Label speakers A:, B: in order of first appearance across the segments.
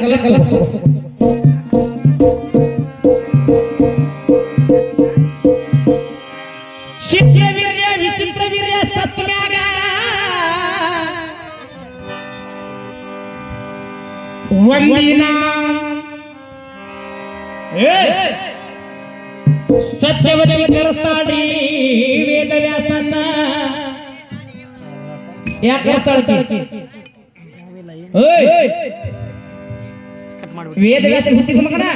A: गलत गलत शिष्य वीर्य विचित्र वीर्य सत्म्यागा. वंदिना. सत्यवती करस्ताडी वेदव्यासांना या करस्ताळ तळकी होय
B: ಕಟ್ ಮಾಡ್ಬಿಟ್ಟು.
A: ವೇದ ವ್ಯಾಸ ಹುಟ್ಟಿದ ಮಗನ?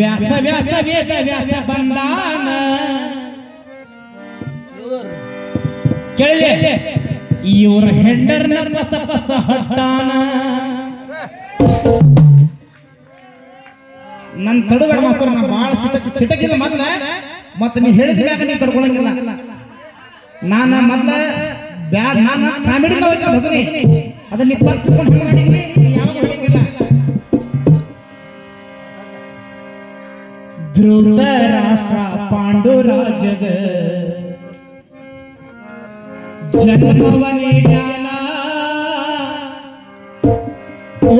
A: ವ್ಯಾಸ ವ್ಯಾಸ ವೇದ ವ್ಯಾಸ ಬಂದಾನ? ಕೇಳಿದೆ? ಇವ್ರ ಹೆಂಡರ್ನ ಪಸ ಪಸ ಹಟ್ಟಾನ? ನನ್ ತಡಬೇಡ ಮಾತ್ರ ನಾನು ಭಾಳ ಸಿಟ ಸಿಟಗಿಲ್ಲ ಮೊದ್ಲ. ಮತ್ತೆ ನೀ ಹೇಳಿದ ಮ್ಯಾಗ ನೀ ತಡ್ಕೊಳಂಗಿಲ್ಲ. ನಾನ ಮೊದ್ಲ ಬ್ಯಾಡ ನಾನು ಕಾಮಿಡಿ ಹೋಯ್ತ ಭಜನೆ. ಅದನ್ನ ನೀ ತಪ್ಪಿಕೊಂಡು ಹೆಂಗ್ ಮಾಡಿದ್ರಿ ಯಾವಾಗ ಹೊಡಿಂಗಿಲ್ಲ ಧೃತರಾಷ್ಟ್ರ ಪಾಂಡುರಾಜಗ ಜನ್ಮವನೇ ಜ್ಞಾನ. ಓ,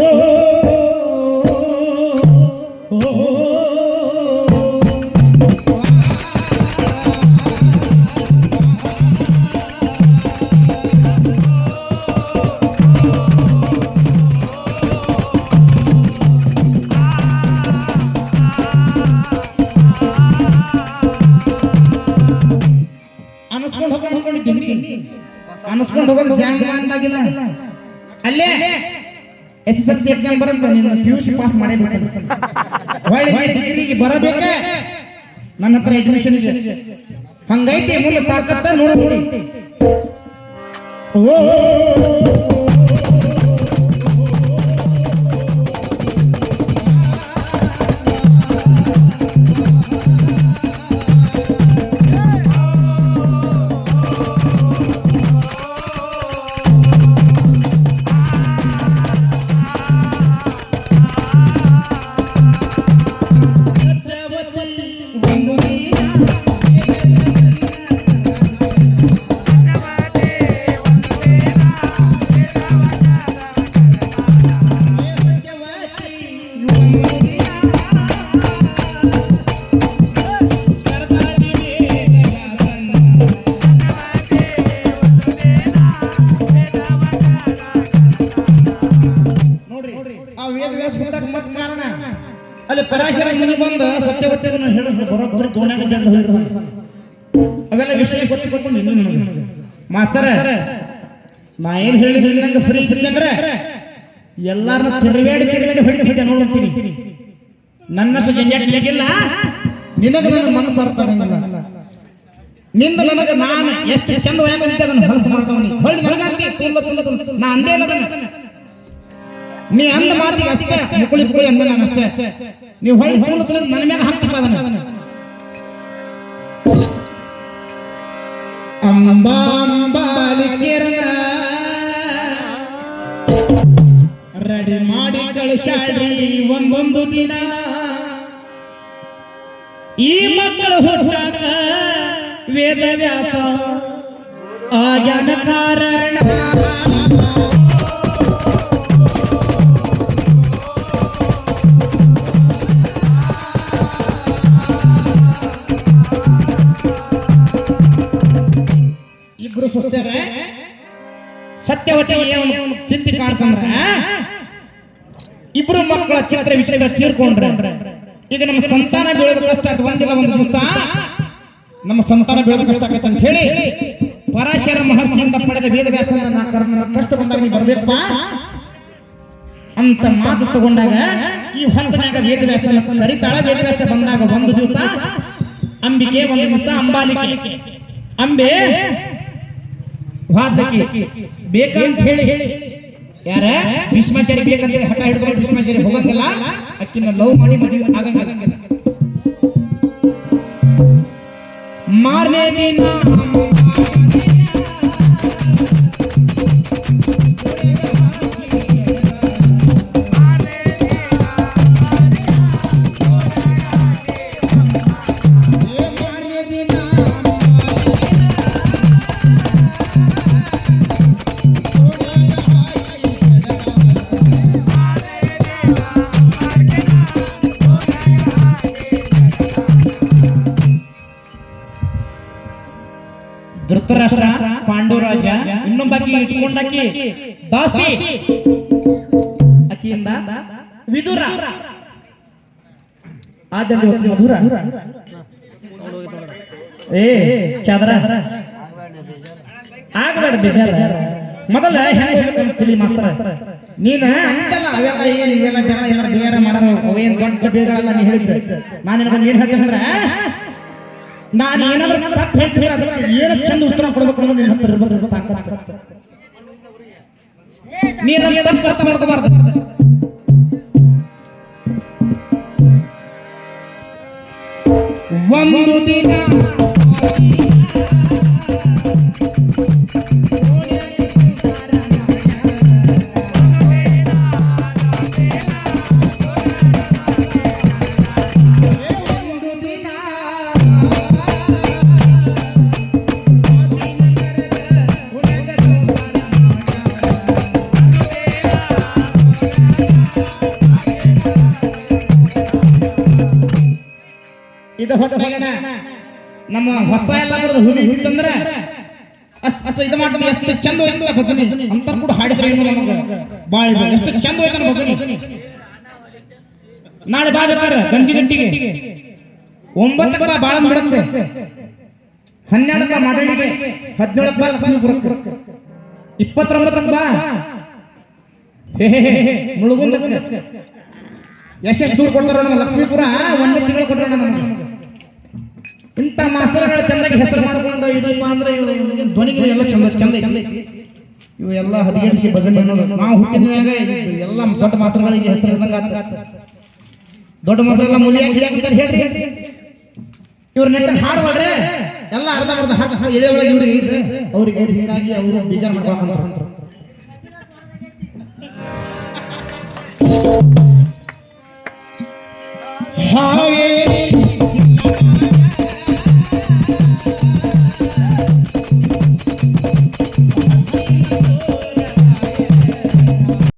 A: ಅನಸ್ಕೊಂಡು ಹೋಗೋಣ ಅನ್ಕೊಂಡಿದ್ದೀನಿ ಅನಸ್ಕೊಂಡು ಹೋಗೋದು ಜಾಂಗ್ಮಾನ್ದಾಗಿಲ್ಲ ಅಲ್ಲೇ. S S L C exam ಬರಂತ ನೀನು ಪಿ ಯು ಸಿ ಪಾಸ್ ಮಾಡೇ ಒಳ್ಳೆ ಡಿಗ್ರಿಗೆ ಬರಬೇಕ? ನನ್ನ ಹತ್ರ ಅಡ್ಮಿಷನ್ ಇದೆ. ಹಂಗೈತಿ ಮುಂದೆ ತಾಕತ್ತ ನೋಡಿ ನೋಡಿ ಓ. ಅಲ್ಲಿ ಪರಾಶರ ಮುನಿ ಬಂದ ಸತ್ಯವತಿಯನ್ನು ಹೇಳಿ ಬರೋಬ್ಬರಿ ದೋಣ್ಯಾಗ ಜಡ್ದು ಹೋಗಿರ್ತಾನೆ ಅವೆಲ್ಲ ವಿಷಯ ಗೊತ್ತಿಕೊಂಡು ಮಾಸ್ತರ, ನಾ ಏನ್ ಹೇಳಿ ಹೇಳಿದಂಗೆ ಫ್ರೀ ಇದ್ರಿ ಅಂದ್ರೆ? ಎಲ್ಲಾರನ್ನ ತಿರುಗಾಡಿ ತಿರುಗಾಡಿ ಹೊಡಿತಿದ್ದೆ ನೋಡ್ತೀನಿ. ನನ್ನಷ್ಟು ಜಂಜಾಟಿಯಾಗಿಲ್ಲ ನಿನಗ ನನ್ನ ಮನಸ್ಸು ಅರ್ಥ ಆಗಂಗಿಲ್ಲ. ನಿಂದ ನನಗ ನಾನು ಎಷ್ಟು ಚಂದ ಬಂದಿದ್ದೆ ಅದನ್ನ ಹೊಲಸು ಮಾಡ್ತಾವನಿ ಹೊಳ್ಳಿ ನನಗಂತಿ ತುಂಬ ತುಂಬ ತುಂಬ. ನಾ ಅಂದೇ ಇಲ್ಲ ಅದನ್ನ. ನೀ ಅಂದ ಮಾತಿಗೆ ಅಷ್ಟೇ ಮುಕುಳಿ ಮುಕುಳಿ ಅಂದ ನಾನು ಅಷ್ಟೇ. ನೀವು ಹೊಳ್ಳಿ ತುಳು ತುಳಿದು ನನ್ನ ಮ್ಯಾಗ ಹಾಕ್ತಪ್ಪ ಅದನ್ನ. ಅಂಬಾ ಅಂಬಾಲಿಕೆರನ ರೆಡಿ ಮಾಡಿ ಕಳಿಸಾಡ್ರಿ ಒಂದೊಂದು ದಿನ. ಈ ಮಕ್ಕಳು ಹುಟ್ಟಾಗ ವೇದ ವ್ಯಾಸ ಆಗ್ಯಾನ ಕಾರಣ. ಇಬ್ರು ಸುಸ್ತಾರೆ ಸತ್ಯವತಿ ಚಿಂತೆ ಕಾಡ್ತಂದ್ರ ಇಬ್ರು ಮಕ್ಕಳ ಚಿತ್ರ ವಿಷಯ ತೀರ್ಕೊಂಡ್ರೆ. ಈಗ ನಮ್ಮ ಸಂತಾನ ಬೆಳೆದ ಕಷ್ಟ ಆಯ್ತು ಒಂದಿಲ್ಲ ಒಂದು ದಿವಸ. ನಮ್ಮ ಸಂತಾನ ಬೆಳೆದ ಕಷ್ಟ ಆಗೈತೆ ಅಂತ ಹೇಳಿ ಪರಾಶರ ಮಹರ್ಷಿಯಿಂದ ಪಡೆದ ವೇದ ವ್ಯಾಸನ ನಾ ಕರೆದ ಕಷ್ಟ ಬಂದಾಗ ನೀವು ಬರ್ಬೇಕಪ್ಪ. ಅಂತ ಮಾತು ತಗೊಂಡಾಗ ಈ ಹೊಂದನಾಗ ವೇದ ವ್ಯಾಸನ ಕರಿತಾಳ. ವೇದ ವ್ಯಾಸ ಬಂದಾಗ ಒಂದು ದಿವಸ ಅಂಬಿಕೆ ಒಂದು ದಿವಸ ಅಂಬಾಲಿಕೆ. ಅಂಬೆ ವಾದಕಿ ಬೇಕಂತ ಹೇಳಿ ಹೇಳಿ. ಯಾರ? ಭೀಷ್ಮಾಚಾರಿ ಬೇಕಂತೇಳಿ ಹಠ ಹಿಡಿದ್ರೆ ಭೀಷ್ಮಾಚಾರಿ ಹೋಗಂಗಿಲ್ಲ. ಅಕ್ಕಿನ ಲವ್ ಮಾಡಿ ಮದುವೆ ಆಗಂಗಿಲ್ಲ. ಮಾರನೇ ದಿನ ಧೃತರಾಷ್ಟ್ರ, ಪಾಂಡುರಾಜ ಇನ್ನೊಬ್ಬಾಕಿ ಇಟ್ಕೊಂಡಾಕಿ ದಾಸಿ. ಅಕ್ಕಿಯಿಂದ ವಿದುರ. ಆದಲ್ಲಿ ಮಧುರ. ಏ, ಚಾದರ. ಆಗಬೇಡ ಬೇಜಾರ. ಮೊದಲ ಹೆಂಗ್ ಹೇಳ್ಬೇಕಂತ ತಿಳಿ ಮಾಸ್ತರ ನೀನ ಅಂತಲ್ಲ ಅವೆಲ್ಲ ಏನ್ ಬೇರೆ ಅಲ್ಲ ಬೇರೆ ಮಾಡೋಣ ಅವೇನ್ ದೊಡ್ಡ ಬೇರೆಲ್ಲ ನೀ ಹೇಳಿದ್ದೆ. ನಾನು ಏನ್ ಹೇಳ್ತೇನೆ ಅಂದ್ರೆ ನಾನು ಏನಾದ್ರೂ ತಪ್ಪು ಹೇಳ್ತೀನಿ ಅದಕ್ಕೆ ಏನು ಚಂದ ಉತ್ತರ ಕೊಡ್ಬೇಕು ಅನ್ನೋದು ನಿನ್ನ ಹತ್ರ ಇರ್ಬೇಕು ತಾಕತ್ತು ತಪ್ಪು ಅರ್ಥ ಮಾಡ್ಕೋಬಾರ್ದು. ಒಂದು ದಿನ ಇದು ಹೊಟ್ಟೆಗಣ ನಮ್ಮ ಹೊಸ ಎಲ್ಲ ಬರೋದು ಹುಲಿ ಇತ್ತಂದ್ರ ಅಷ್ಟು ಇದು ಮಾಡ್ತಾರೆ ಎಷ್ಟು ಚಂದ ಹೋಯ್ತು ಭಜನೆ ಅಂತ ಕೂಡ ಹಾಡಿದ್ರೆ ನಮಗೆ? ಬಾಳ ಇದು. ಎಷ್ಟು ಚಂದ ಹೋಯ್ತಾನ ಭಜನೆ ನಾಳೆ ಬಾ ಬೇಕಾರೆ, ಗಂಜಿ ಗಂಟಿಗೆ. ಒಂಬತ್ತಕ್ಕ ಬಾ ಬಾಳ ಬಿಡಕ್ಕೆ ಹನ್ನೆರಡಕ್ಕ ಮಾಡಳಿಗೆ ಹದಿನೇಳಕ್ಕ ಬಾ ಲಕ್ಷ್ಮೀಪುರಕ್ಕೆ ಇಪ್ಪತ್ತೊಂಬತ್ತಕ್ಕ ಬಾ. ಮುಳುಗುಂದಕ್ಕೆ. ಎಷ್ಟೆಷ್ಟು ದೂರ ಕೊಡ್ತಾರ ನಮ್ಮ ಲಕ್ಷ್ಮೀಪುರ? ಒಂದು ತಿಂಗಳು ಕೊಟ್ಟಾರ ನಮಗೆ. ಇಂಥ ಮಾಸ್ತರ್ಗಳ ಚಂದಾಗಿ ಹೆಸರು ಮಾಡ್ಕೊಂಡು ಇದಪ್ಪ ಅಂದ್ರೆ ಇವ್ರು ಇವ್ರಿಗೆ ಧ್ವನಿಗಿರಿ ಎಲ್ಲ ಚಂದ ಚಂದ ಐತಿ ಇವು ಎಲ್ಲ ಹದಿಗೆಡಿಸಿ ಭಜನೆ ಅನ್ನೋದು. ನಾವು ಹುಟ್ಟಿದ ಮ್ಯಾಗ ಇದು ಎಲ್ಲ ದೊಡ್ಡ ಮಾಸ್ತರ್ಗಳಿಗೆ ಹೆಸರು ಇದ್ದಂಗ ದೊಡ್ಡ ಮಾಸ್ತರೆಲ್ಲ ಮುಲಿಯಾಗಿ ಹಿಡಿಯಾಕಂತಾರೆ ಹೇಳ್ರಿ. ಇವ್ರ ನೆಟ್ಟ ಹಾಡುವಾಡ್ರೆ ಎಲ್ಲ ಅರ್ಧ ಅರ್ಧ ಹಾಡು ಇಳೆ ಒಳಗೆ ಇವ್ರಿಗೆ ಅವ್ರಿಗೆ ಹಿಂಗಾಗಿ ಅವರು ಬೇಜಾರು ಮಾಡ್ಕೊಂಡ್ರು